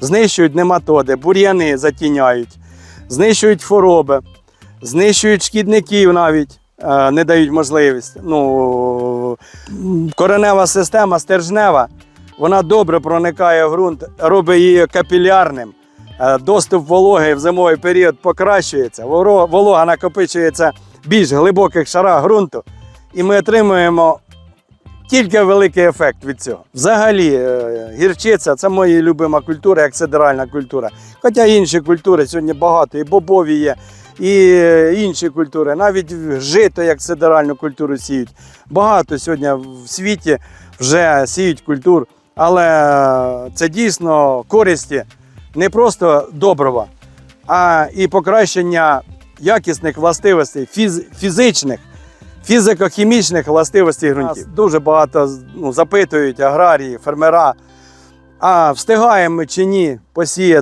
знищують нематоди, бур'яни затіняють, знищують хвороби, знищують шкідників навіть, е, не дають можливість. Ну, коренева система стержнева, вона добре проникає в ґрунт, робить її капілярним. Е, Доступ вологи в зимовий період покращується, волога накопичується в більш глибоких шарах ґрунту, і ми отримуємо тільки великий ефект від цього. Взагалі, е, гірчиця це моя любима культура, як сидеральна культура. Хоча інші культури сьогодні багато, і бобові є, і е, інші культури, навіть жито, як сидеральну культуру сіють. Багато сьогодні в світі вже сіють культур, але це дійсно користі не просто добрива, а і покращення якісних властивостей, фіз- фізичних, фізико-хімічних властивостей ґрунтів. Дуже багато ну, запитують аграрії, фермера, а встигаємо ми чи ні посіяти.